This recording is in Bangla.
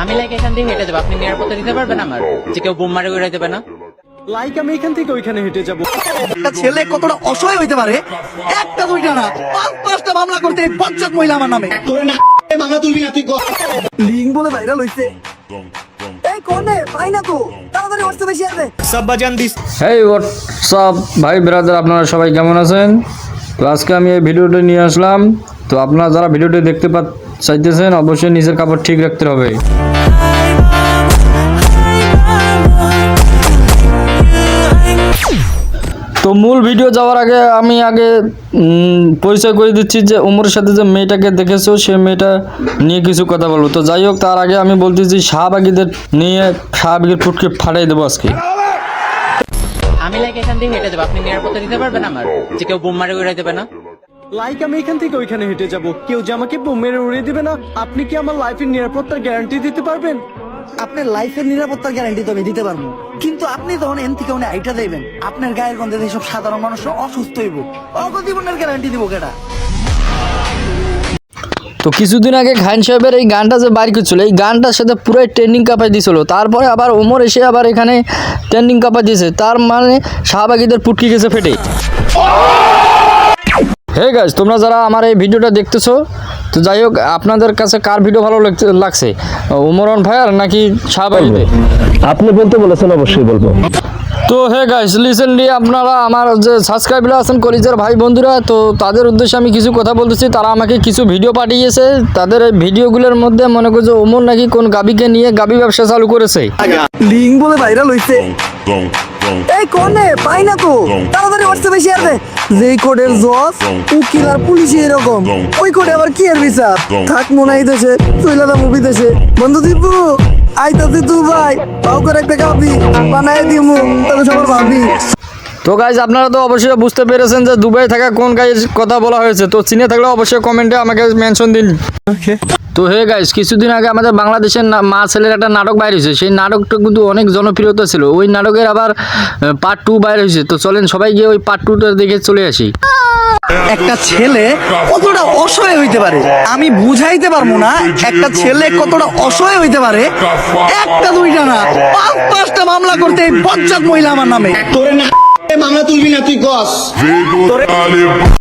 আমি লাইক এখান থেকে হেঁটে যাব। আপনি নিরাপত্তা দিতে পারবেন আমার? যে কেউ বোম মারে উড়াই দেবে না? লাইক আমি এখান থেকে ওইখানে হেঁটে যাব। একটা ছেলে কতটা অসহায় হইতে পারে? একটা দুইটা না পাঁচ পাঁচটা মামলা করতে এই পঞ্চায়েত মহিলা আমার নামে। লিঙ্ক বলে ভাইরাল হইছে। এই কোনে? পাই না তো। তাড়াতাড়ি হোয়াটসঅ্যাপে শেয়ার দে। হেই হোয়াটসঅ্যাপ ভাই ব্রাদার আপনারা সবাই কেমন আছেন? তো আজকে আমি এই ভিডিওটা নিয়ে আসলাম। তো আপনারা যারা ভিডিওটি দেখতে পা চাইতেছেন, অবশ্যই নিজের কাপড় ঠিক রাখতে হবে। তো মূল ভিডিও যাওয়ার আগে আমি আগে পরিচয় করে দিচ্ছি যে উমরের সাথে যে মেয়েটাকে দেখেছ, সে মেয়েটা নিয়ে কিছু কথা বলব। তো যাই হোক, তার আগে আমি বলতেছি, শাহবাগীদের নিয়ে শাহবাগীর ফুটকে ফাটাই দেবো আজকে। আমি লাইক এখান থেকে হেঁটে যাব। আপনি নিরাপত্তা দিতে পারবেন আমার? যে কেউ বোম মারে উড়াই দেবে না? লাইক আমি এখান থেকে ওইখানে হেঁটে যাব। কেউ যে আমাকে বোম মেরে উড়িয়ে দিবে না আপনি কি আমার লাইফের নিরাপত্তার গ্যারান্টি দিতে পারবেন? আপনার লাইফের নিরাপত্তার গ্যারান্টি তো আমি দিতে পারব। কিন্তু আপনি তখন এন থেকে উনি আইটা দেবেন। আপনার গায়ের গন্ধে সব সাধারণ মানুষরা অসুস্থ হইব। অল্প জীবনের গ্যারান্টি দিব কেটা? তো কিছুদিন আগে খান সাহেবের এই গানটা যে বাইর করছিল এই গানটার সাথে পুরাই ট্রেন্ডিং কাপাই দিয়েছিল তারপরে আবার ওমর এসে আবার এখানে ট্রেন্ডিং কাপাই দিয়েছে তার মানে শাহবাগীদের পুটকি গেছে ফেটে হে গাছ তোমরা যারা আমার এই ভিডিওটা দেখতেছো তো যাই হোক আপনাদের কাছে কার ভিডিও ভালো লাগছে ওমরন ভাইয়ার নাকি শাহবাগীদের আপনি বলতে বলেছেন অবশ্যই বলব। তো হে গাইস রিসেন্টলি আপনারা আমার যে সাবস্ক্রাইবার আছেন কলেজের ভাই বন্ধুরা তো তাদের উদ্দেশ্যে আমি কিছু কথা বলতেছি। তারা আমাকে কিছু ভিডিও পাঠিয়েছে। তাদের এই ভিডিওগুলোর মধ্যে মনে করছে ওমর নাকি কোন গাবিকে নিয়ে গাবি ব্যবসা চালু করেছে। লিঙ্ক বলে ভাইরাল হইছে। এই কোনে পাই না তো? তাড়াতাড়ি হোয়াটসঅ্যাপে শেয়ার দে। যেই কোডের জজ উকিল আর পুলিশ এরকম। ওই কোডে আবার কি এর বিচার? থাক মনে মুভি দেশে। বন্ধু দীপু আইতাছি তুই ভাই। পাও করে একটা কাপি বানাই দিমু তাহলে সবার ভাবি। তো গাইজ আপনারা তো অবশ্যই বুঝতে পেরেছেন যে দুবাই থাকা কোন গাইজ কথা বলা হয়েছে। তো চিনে থাকলে অবশ্যই কমেন্টে আমাকে মেনশন দিন। তো হে গাইজ কিছুদিন আগে আমাদের বাংলাদেশের মা ছেলের একটা নাটক বাইর হয়েছে। সেই নাটকটা কিন্তু অনেক জনপ্রিয়তা ছিল। ওই নাটকের আবার পার্ট টু বাইর হয়েছে। তো চলেন সবাই গিয়ে ওই পার্ট টুটা দেখে চলে আসি। একটা ছেলে কতটা অসহায় হইতে পারে? আমি বুঝাইতে পারব না একটা ছেলে কতটা অসহায় হইতে পারে। একটা দুইটা না। পাঁচ পাঁচটা মামলা করতে এই পঞ্চায়েত মহিলা আমার নামে। তোরে না মামলা তুলবি না তুই গস